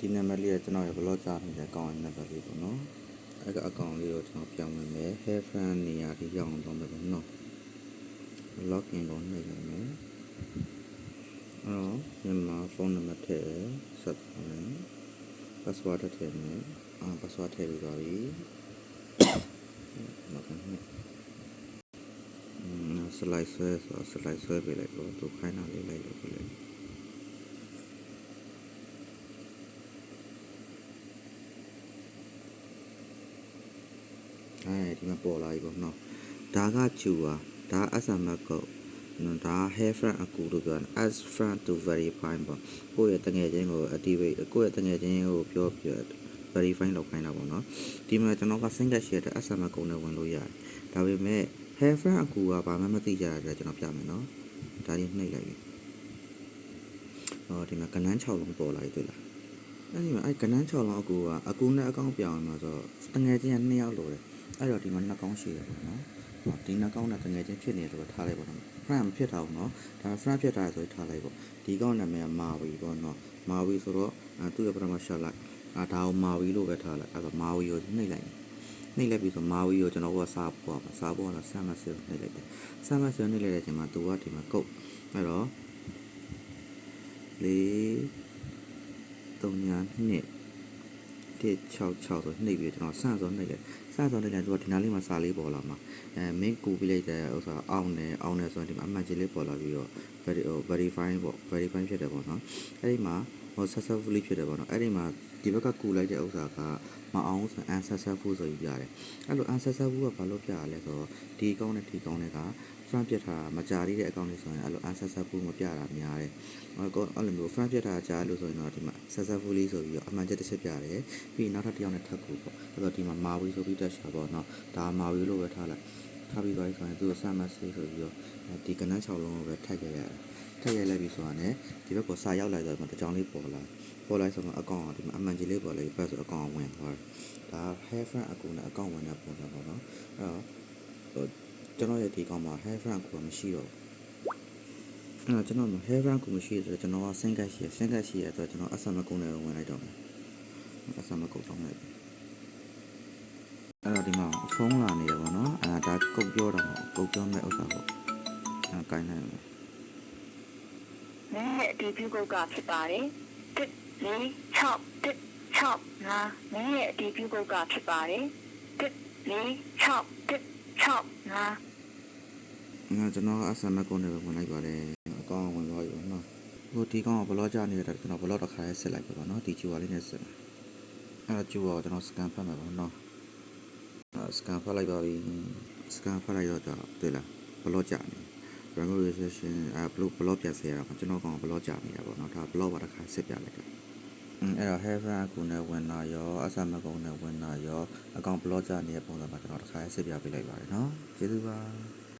ဒီနံပါတ်လေးကကျွန်တော်ရဲ့ blog ချနေတဲ့အကောင့်ရဲ့နံပါတ်လေးပေါ့နော်အဲ့ကအကောင့်လေးကိုကျွန်တော်ပြောင်းဝင်မယ် hair fan နေရာဒီရောက်အောင်လုပ်မယ်ပေါ့နော် login ကိုနှိပ်လိုက်မယ်အဲ့တော့မြန်မာဖုန်းနံပါတ်ထည့်ဆက်ပါမယ် password ထည့်မယ်အာ password ထည့်ပြီးပါပြီ login နှိပ်อืม slide ဆွဲဆိုတော့ slide ဆွဲပေးလိုက်တော့သူခိုင်းတာလေးလိုက်လို့ပြလိုက် အဲဒီမှာပေါ်လာပြီပေါ့နော်ဒါကချူပါဒါ SMS ကိုနော်ဒါ hair front အကူလို့ပြောတယ် as front to verify ပေါ့ကိုယ့်ရဲ့တငယ်ချင်းကို activate ကိုယ့်ရဲ့တငယ်ချင်းကိုပြောပြ verify လုပ်ခိုင်းတာပေါ့နော်ဒီမှာကျွန်တော်က single share တဲ့ SMS ကုန်းနဲ့ဝင်လို့ရတယ်ဒါပေမဲ့ hair front အကူကဘာမှမသိကြရတဲ့ကျွန်တော်ပြမယ်နော်ဒါလေးနှိပ်လိုက်ပြီဟောဒီမှာကနန်း6လုံးပေါ်လာပြီတွေ့လားအဲ့ဒီမှာအဲ့ကနန်း6လုံးအကူကအကူနဲ့အကောင့်ပြောင်းမှာဆိုတော့တငယ်ချင်းက2ယောက်လိုတယ် အဲ့တော့ဒီမှာနှစ်ကောင်းရှိတယ်ပေါ့နော်ဟောဒီနှစ်ကောင်းနဲ့တငယ်ချင်းဖြစ်နေတယ်လို့ထားလိုက်ပေါ့နော် front မဖြစ်တာဘူးနော်ဒါ front ဖြစ်တာဆိုရင်ထားလိုက်ပေါ့ဒီကောင်းနာမည်ကမာဝီပေါ့နော်မာဝီဆိုတော့အဲသူ့ရဲ့ပထမ shot လိုက်အာဒါကိုမာဝီလို့ပဲထားလိုက်အဲ့တော့မာဝီကိုနှိပ်လိုက်နှိပ်လိုက်ပြီးဆိုမာဝီကိုကျွန်တော်ကစားပေါ်ပါစားပေါ်တော့ဆမ်မဆီကိုနှိပ်လိုက်တယ်ဆမ်မဆီကိုနှိပ်လိုက်တဲ့အချိန်မှာသူကဒီမှာကုတ်အဲ့တော့လေး3ညာ2 166ဆိုနှိပ်ပြီးကျွန်တော်ဆန့်စောနှိပ်လိုက်ဆန့်စောနှိပ်လိုက်သူကဒီနားလေးမှာစာလေးပေါ်လာမှာအဲမင်းကူပြီးလိုက်တဲ့ဥစ္စာအောင်းနေအောင်းနေဆိုရင်ဒီမှာအမှန်ကြီးလေးပေါ်လာပြီးတော့ veri ဟို verify ပေါ့ verify ဖြစ်တယ်ပေါ့နော်အဲ့ဒီမှာဟို successfully ဖြစ်တယ်ပေါ့နော်အဲ့ဒီမှာဒီဘက်ကကူလိုက်တဲ့ဥစ္စာကမအောင်ဆို unsuccessful ဆိုပြီးပြတယ်အဲ့လို unsuccessful ကဘာလို့ပြရလဲဆိုတော့ဒီကောင်းနဲ့ဒီကောင်းနဲ့က front ပြထားတာမကြရတဲ့အကောင့်လေးဆိုရင်အဲ့လို unsuccessful မပြတာများတယ်အဲ့ကောအဲ့လိုမျိုး front ပြထားတာကြားလို့ဆိုရင်တော့ဒီမှာ successfully ဆိုပြီးတော့အမှန်ချက်တစ်ချက်ပြတယ်ပြီးနောက်ထပ်တစ်ယောက်နဲ့ထပ်ကူပေါ့အဲ့တော့ဒီမှာမာဝီဆိုပြီးတက်ရှာပေါ့နော်ဒါမာဝီလို့ပဲထားလိုက်ထားပြီးသွားပြီဆိုရင်သူက sum message ဆိုပြီးတော့ဒီကနန်း6လုံးကိုပဲထပ်ခဲ့ရတယ်ထပ်ရိုက်လိုက်ပြီဆိုတာ ਨੇ ဒီဘက်ကိုစာရောက်လိုက်တော့ဒီမှာတစ်ကြောင်လေးပေါ်လာပေါ်လိုက်ဆိုတော့အကောင့်ကဒီမှာအမှန်ကြီးလေးပေါ်လိုက်ပြီးဆိုအကောင့်ဝင်သွားတယ်ဒါ hair front အကူနဲ့အကောင့်ဝင်တဲ့ပုံစံပေါ့နော်အဲ့တော့ဟို ကျွန်တော်ရဲ့ဒီကောင်မှာ hair front ကိုမရှိတော့ဘူးအဲ့တော့ကျွန်တော် hair front ကိုမရှိဆိုတော့ကျွန်တော်က single ရှိရ single ရှိရဆိုတော့ကျွန်တော် SMS ကုန်းနဲ့ဝင်လိုက်တော့မယ် SMS ကုန်းတောင်းလိုက်အဲ့တော့ဒီမှာဖုန်းလာနေတယ်ပေါ့နော်အဲ့ဒါကုတ်ပြောတာပေါ့ကုတ်ပြောမဲ့ဥစ္စာပေါ့အဲ့ကိုင်းနိုင်မယ်နဲ့အတီးပြုတ်ကုတ်ကဖြစ်ပါတယ်တစ်လေး6တစ်6ငါနဲ့အတီးပြုတ်ကုတ်ကဖြစ်ပါတယ်တစ်လေး6တစ်6 ငါငါကျွန်တော်အဆမ်မကုန်းနဲ့ပဲဝင်လိုက်ပါတယ်အကောင့်ဝင်သွားပြီပေါ့နော်ဟိုဒီကောင်ကဘလော့ကြနေတဲ့ကျွန်တော်ဘလော့တစ်ခါလေးဆက်လိုက်ပြီပေါ့နော်ဒီကျူဝါလေးနဲ့ဆက်အဲ့တော့ကျူဝါကိုကျွန်တော်စကန်ဖတ်မှာပေါ့နော်အဲစကန်ဖတ်လိုက်ပါပြီစကန်ဖတ်လိုက်တော့ကြာတွေ့လားဘလော့ကြနေ Rango Recession အဲဘလော့ဘလော့ပြတ်စေရတာကျွန်တော်ကောင်ဘလော့ကြနေတာပေါ့နော်ဒါဘလော့ပါတစ်ခါဆက်ပြလိုက်တ ယ်အင်းအဲ့တော့ Heaven အကူနဲ့ဝင်လာရောအဆမ်မကုန်းနဲ့ဝင်လာရောအကောင်ဘလော့ကြနေတဲ့ပုံစံမှာကျွန်တော်တစ်ခါဆက်ပြပေးလိုက်ပါတယ်နော်ကျေးဇူးပါ